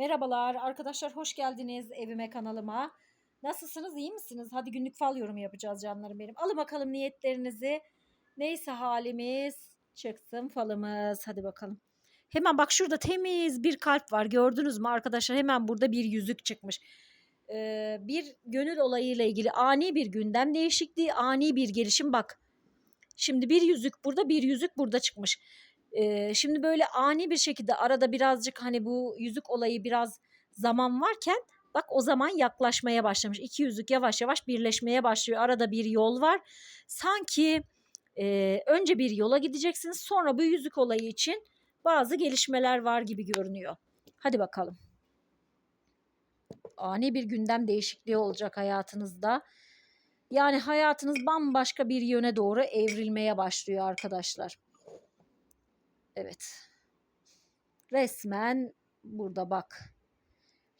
Merhabalar arkadaşlar hoş geldiniz evime kanalıma. Nasılsınız iyi misiniz? Hadi günlük fal yorumu yapacağız canlarım benim. Alın bakalım niyetlerinizi. Neyse halimiz çıksın falımız. Hadi bakalım. Hemen bak şurada temiz bir kalp var gördünüz mü arkadaşlar? Hemen burada bir yüzük çıkmış. Ee, bir gönül olayıyla ilgili ani bir gündem değişikliği, ani bir gelişim bak. Şimdi bir yüzük burada bir yüzük burada çıkmış. Şimdi böyle ani bir şekilde arada birazcık hani bu yüzük olayı biraz zaman varken bak o zaman yaklaşmaya başlamış. İki yüzük yavaş yavaş birleşmeye başlıyor. Arada bir yol var. Sanki e, önce bir yola gideceksiniz sonra bu yüzük olayı için bazı gelişmeler var gibi görünüyor. Hadi bakalım. Ani bir gündem değişikliği olacak hayatınızda. Yani hayatınız bambaşka bir yöne doğru evrilmeye başlıyor arkadaşlar. Evet. Resmen burada bak.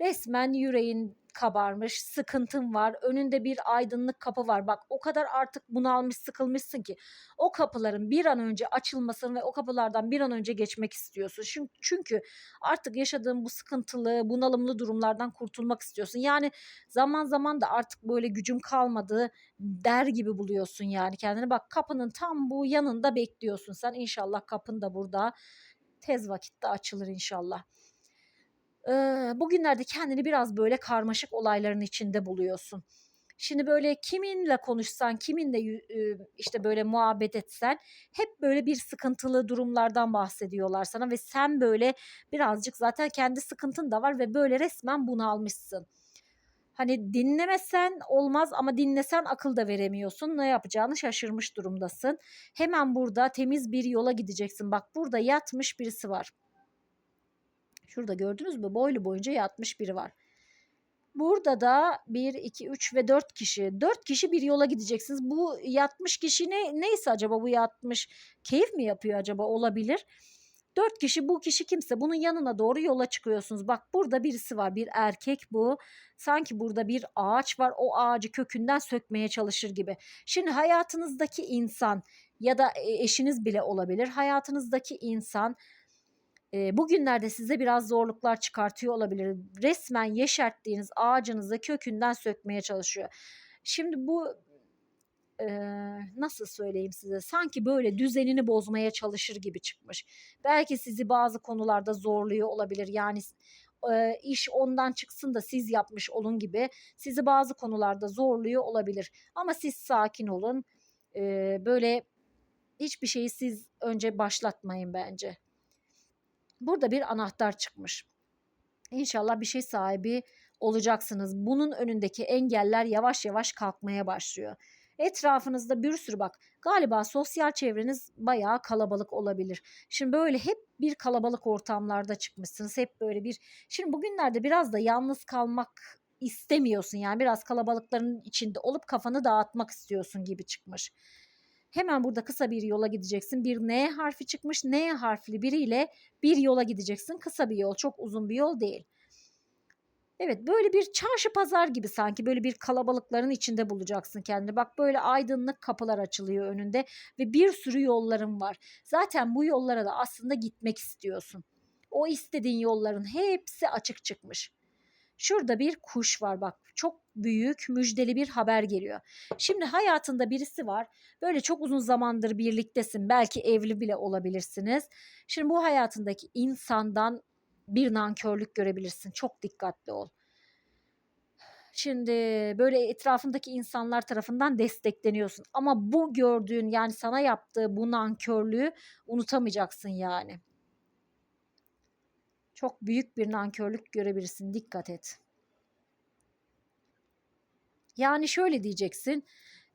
Resmen yüreğin kabarmış, sıkıntın var. Önünde bir aydınlık kapı var. Bak o kadar artık bunalmış, sıkılmışsın ki o kapıların bir an önce açılmasını ve o kapılardan bir an önce geçmek istiyorsun. Çünkü artık yaşadığın bu sıkıntılı, bunalımlı durumlardan kurtulmak istiyorsun. Yani zaman zaman da artık böyle gücüm kalmadı der gibi buluyorsun yani kendini. Bak kapının tam bu yanında bekliyorsun sen. İnşallah kapın da burada tez vakitte açılır inşallah bugünlerde kendini biraz böyle karmaşık olayların içinde buluyorsun. Şimdi böyle kiminle konuşsan, kiminle işte böyle muhabbet etsen hep böyle bir sıkıntılı durumlardan bahsediyorlar sana ve sen böyle birazcık zaten kendi sıkıntın da var ve böyle resmen bunu almışsın. Hani dinlemesen olmaz ama dinlesen akıl da veremiyorsun. Ne yapacağını şaşırmış durumdasın. Hemen burada temiz bir yola gideceksin. Bak burada yatmış birisi var. Şurada gördünüz mü? Boylu boyunca yatmış biri var. Burada da 1, 2, 3 ve 4 kişi. 4 kişi bir yola gideceksiniz. Bu yatmış kişi ne, neyse acaba bu yatmış keyif mi yapıyor acaba olabilir. 4 kişi bu kişi kimse bunun yanına doğru yola çıkıyorsunuz. Bak burada birisi var bir erkek bu. Sanki burada bir ağaç var o ağacı kökünden sökmeye çalışır gibi. Şimdi hayatınızdaki insan ya da e, eşiniz bile olabilir. Hayatınızdaki insan e, bugünlerde size biraz zorluklar çıkartıyor olabilir. Resmen yeşerttiğiniz ağacınızı kökünden sökmeye çalışıyor. Şimdi bu e, nasıl söyleyeyim size sanki böyle düzenini bozmaya çalışır gibi çıkmış. Belki sizi bazı konularda zorluyor olabilir. Yani iş ondan çıksın da siz yapmış olun gibi sizi bazı konularda zorluyor olabilir. Ama siz sakin olun. E, böyle hiçbir şeyi siz önce başlatmayın bence burada bir anahtar çıkmış. İnşallah bir şey sahibi olacaksınız. Bunun önündeki engeller yavaş yavaş kalkmaya başlıyor. Etrafınızda bir sürü bak galiba sosyal çevreniz bayağı kalabalık olabilir. Şimdi böyle hep bir kalabalık ortamlarda çıkmışsınız. Hep böyle bir şimdi bugünlerde biraz da yalnız kalmak istemiyorsun yani biraz kalabalıkların içinde olup kafanı dağıtmak istiyorsun gibi çıkmış. Hemen burada kısa bir yola gideceksin. Bir N harfi çıkmış. N harfli biriyle bir yola gideceksin. Kısa bir yol, çok uzun bir yol değil. Evet böyle bir çarşı pazar gibi sanki böyle bir kalabalıkların içinde bulacaksın kendini. Bak böyle aydınlık kapılar açılıyor önünde ve bir sürü yolların var. Zaten bu yollara da aslında gitmek istiyorsun. O istediğin yolların hepsi açık çıkmış. Şurada bir kuş var bak çok büyük müjdeli bir haber geliyor. Şimdi hayatında birisi var. Böyle çok uzun zamandır birliktesin. Belki evli bile olabilirsiniz. Şimdi bu hayatındaki insandan bir nankörlük görebilirsin. Çok dikkatli ol. Şimdi böyle etrafındaki insanlar tarafından destekleniyorsun. Ama bu gördüğün yani sana yaptığı bu nankörlüğü unutamayacaksın yani. Çok büyük bir nankörlük görebilirsin. Dikkat et. Yani şöyle diyeceksin.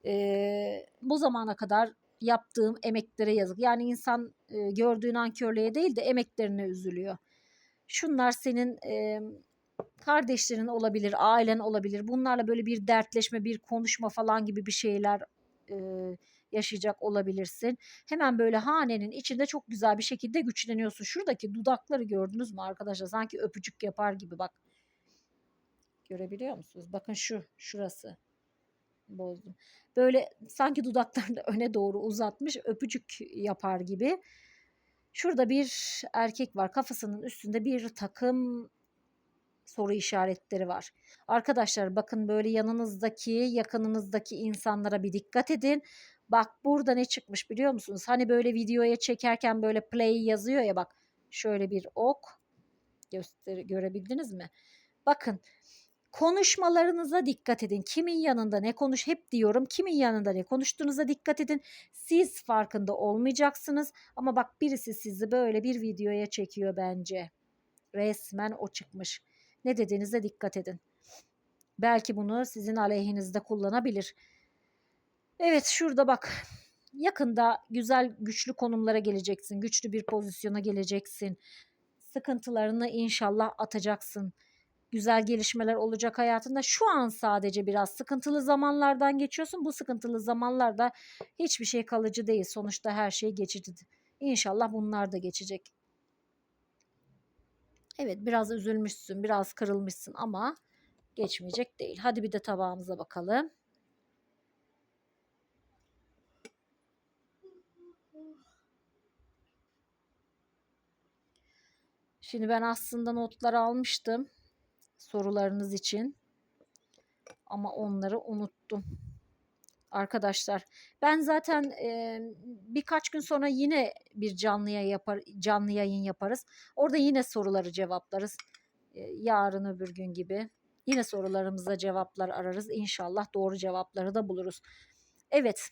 E, bu zamana kadar yaptığım emeklere yazık. Yani insan e, gördüğü nankörlüğe değil de emeklerine üzülüyor. Şunlar senin e, kardeşlerin olabilir, ailen olabilir. Bunlarla böyle bir dertleşme, bir konuşma falan gibi bir şeyler e, yaşayacak olabilirsin. Hemen böyle hanenin içinde çok güzel bir şekilde güçleniyorsun. Şuradaki dudakları gördünüz mü arkadaşlar? Sanki öpücük yapar gibi bak. Görebiliyor musunuz? Bakın şu, şurası. Bozdum. Böyle sanki dudaklarını öne doğru uzatmış öpücük yapar gibi. Şurada bir erkek var. Kafasının üstünde bir takım soru işaretleri var. Arkadaşlar bakın böyle yanınızdaki, yakınınızdaki insanlara bir dikkat edin. Bak burada ne çıkmış biliyor musunuz? Hani böyle videoya çekerken böyle play yazıyor ya bak. Şöyle bir ok. Göster görebildiniz mi? Bakın konuşmalarınıza dikkat edin. Kimin yanında ne konuş hep diyorum. Kimin yanında ne konuştuğunuza dikkat edin. Siz farkında olmayacaksınız ama bak birisi sizi böyle bir videoya çekiyor bence. Resmen o çıkmış. Ne dediğinize dikkat edin. Belki bunu sizin aleyhinizde kullanabilir. Evet şurada bak. Yakında güzel güçlü konumlara geleceksin. Güçlü bir pozisyona geleceksin. Sıkıntılarını inşallah atacaksın güzel gelişmeler olacak hayatında. Şu an sadece biraz sıkıntılı zamanlardan geçiyorsun. Bu sıkıntılı zamanlarda hiçbir şey kalıcı değil. Sonuçta her şey geçici. İnşallah bunlar da geçecek. Evet biraz üzülmüşsün, biraz kırılmışsın ama geçmeyecek değil. Hadi bir de tabağımıza bakalım. Şimdi ben aslında notlar almıştım sorularınız için. Ama onları unuttum. Arkadaşlar ben zaten e, birkaç gün sonra yine bir canlı yayın yapar canlı yayın yaparız. Orada yine soruları cevaplarız. E, yarın öbür gün gibi. Yine sorularımıza cevaplar ararız. İnşallah doğru cevapları da buluruz. Evet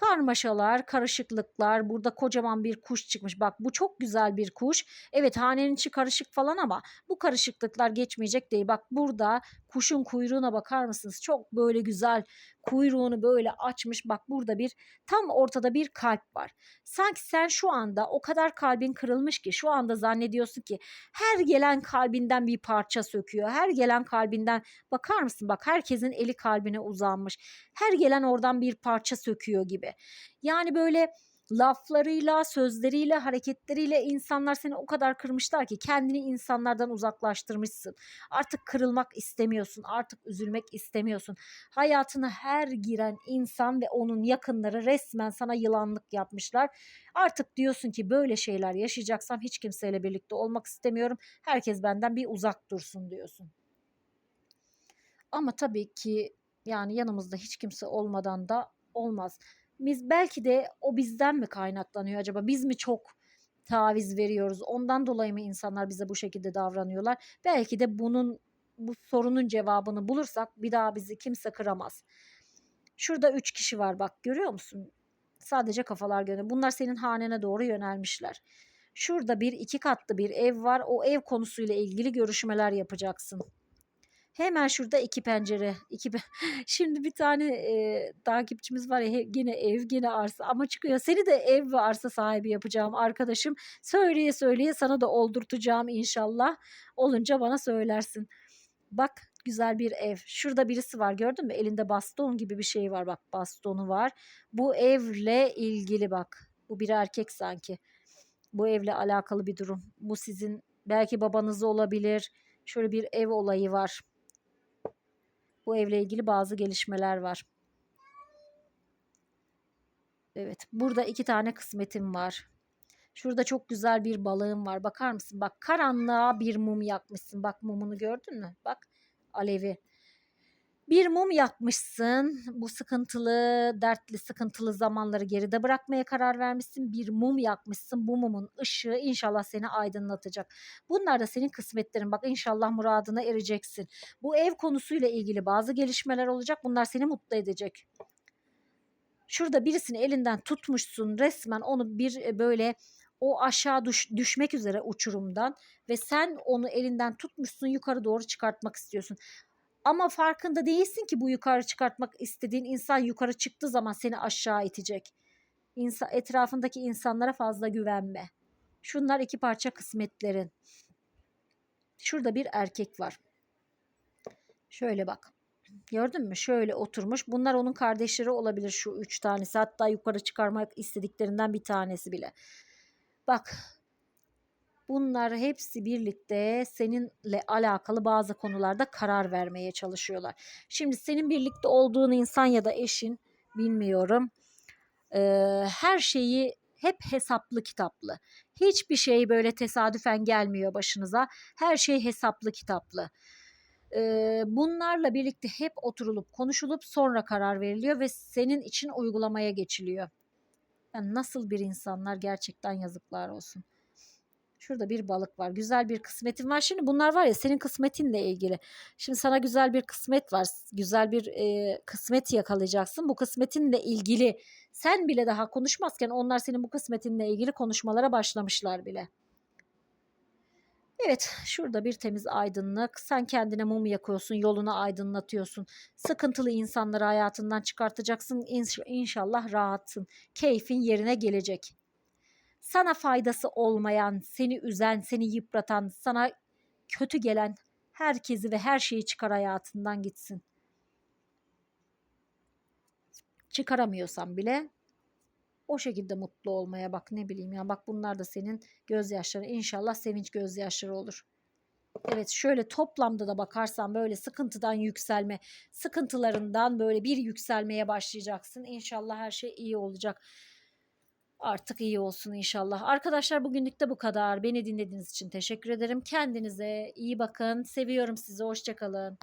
karmaşalar, karışıklıklar. Burada kocaman bir kuş çıkmış. Bak bu çok güzel bir kuş. Evet hanenin içi karışık falan ama bu karışıklıklar geçmeyecek değil. Bak burada kuşun kuyruğuna bakar mısınız? Çok böyle güzel kuyruğunu böyle açmış. Bak burada bir tam ortada bir kalp var. Sanki sen şu anda o kadar kalbin kırılmış ki şu anda zannediyorsun ki her gelen kalbinden bir parça söküyor. Her gelen kalbinden bakar mısın? Bak herkesin eli kalbine uzanmış. Her gelen oradan bir parça söküyor gibi. Yani böyle laflarıyla, sözleriyle, hareketleriyle insanlar seni o kadar kırmışlar ki kendini insanlardan uzaklaştırmışsın. Artık kırılmak istemiyorsun, artık üzülmek istemiyorsun. Hayatına her giren insan ve onun yakınları resmen sana yılanlık yapmışlar. Artık diyorsun ki böyle şeyler yaşayacaksam hiç kimseyle birlikte olmak istemiyorum. Herkes benden bir uzak dursun diyorsun. Ama tabii ki yani yanımızda hiç kimse olmadan da olmaz biz belki de o bizden mi kaynaklanıyor acaba? Biz mi çok taviz veriyoruz? Ondan dolayı mı insanlar bize bu şekilde davranıyorlar? Belki de bunun bu sorunun cevabını bulursak bir daha bizi kimse kıramaz. Şurada üç kişi var bak görüyor musun? Sadece kafalar görünüyor. Bunlar senin hanene doğru yönelmişler. Şurada bir iki katlı bir ev var. O ev konusuyla ilgili görüşmeler yapacaksın. Hemen şurada iki pencere. iki Şimdi bir tane e, takipçimiz var ya yine ev yine arsa ama çıkıyor. Seni de ev ve arsa sahibi yapacağım arkadaşım. Söyleye söyleye sana da oldurtacağım inşallah. Olunca bana söylersin. Bak güzel bir ev. Şurada birisi var gördün mü? Elinde baston gibi bir şey var bak bastonu var. Bu evle ilgili bak. Bu bir erkek sanki. Bu evle alakalı bir durum. Bu sizin belki babanız olabilir. Şöyle bir ev olayı var. Bu evle ilgili bazı gelişmeler var. Evet burada iki tane kısmetim var. Şurada çok güzel bir balığım var. Bakar mısın? Bak karanlığa bir mum yakmışsın. Bak mumunu gördün mü? Bak alevi. Bir mum yakmışsın. Bu sıkıntılı, dertli, sıkıntılı zamanları geride bırakmaya karar vermişsin. Bir mum yakmışsın. Bu mumun ışığı inşallah seni aydınlatacak. Bunlar da senin kısmetlerin. Bak inşallah muradına ereceksin. Bu ev konusuyla ilgili bazı gelişmeler olacak. Bunlar seni mutlu edecek. Şurada birisini elinden tutmuşsun resmen onu bir e, böyle o aşağı düş, düşmek üzere uçurumdan ve sen onu elinden tutmuşsun yukarı doğru çıkartmak istiyorsun. Ama farkında değilsin ki bu yukarı çıkartmak istediğin insan yukarı çıktığı zaman seni aşağı itecek. İnsan, etrafındaki insanlara fazla güvenme. Şunlar iki parça kısmetlerin. Şurada bir erkek var. Şöyle bak. Gördün mü? Şöyle oturmuş. Bunlar onun kardeşleri olabilir şu üç tanesi. Hatta yukarı çıkarmak istediklerinden bir tanesi bile. Bak Bunlar hepsi birlikte seninle alakalı bazı konularda karar vermeye çalışıyorlar. Şimdi senin birlikte olduğun insan ya da eşin bilmiyorum. E, her şeyi Hep hesaplı kitaplı. Hiçbir şey böyle tesadüfen gelmiyor başınıza. Her şey hesaplı kitaplı. Bunlarla birlikte hep oturulup konuşulup sonra karar veriliyor ve senin için uygulamaya geçiliyor. Yani nasıl bir insanlar gerçekten yazıklar olsun. Şurada bir balık var. Güzel bir kısmetin var. Şimdi bunlar var ya senin kısmetinle ilgili. Şimdi sana güzel bir kısmet var. Güzel bir e, kısmet yakalayacaksın. Bu kısmetinle ilgili sen bile daha konuşmazken onlar senin bu kısmetinle ilgili konuşmalara başlamışlar bile. Evet, şurada bir temiz aydınlık. Sen kendine mum yakıyorsun, yolunu aydınlatıyorsun. Sıkıntılı insanları hayatından çıkartacaksın. İnş- İnşallah rahatsın. Keyfin yerine gelecek. Sana faydası olmayan, seni üzen, seni yıpratan, sana kötü gelen herkesi ve her şeyi çıkar hayatından gitsin. Çıkaramıyorsan bile o şekilde mutlu olmaya bak ne bileyim ya bak bunlar da senin gözyaşları inşallah sevinç gözyaşları olur. Evet şöyle toplamda da bakarsan böyle sıkıntıdan yükselme, sıkıntılarından böyle bir yükselmeye başlayacaksın. İnşallah her şey iyi olacak. Artık iyi olsun inşallah. Arkadaşlar bugünlük de bu kadar. Beni dinlediğiniz için teşekkür ederim. Kendinize iyi bakın. Seviyorum sizi. Hoşçakalın.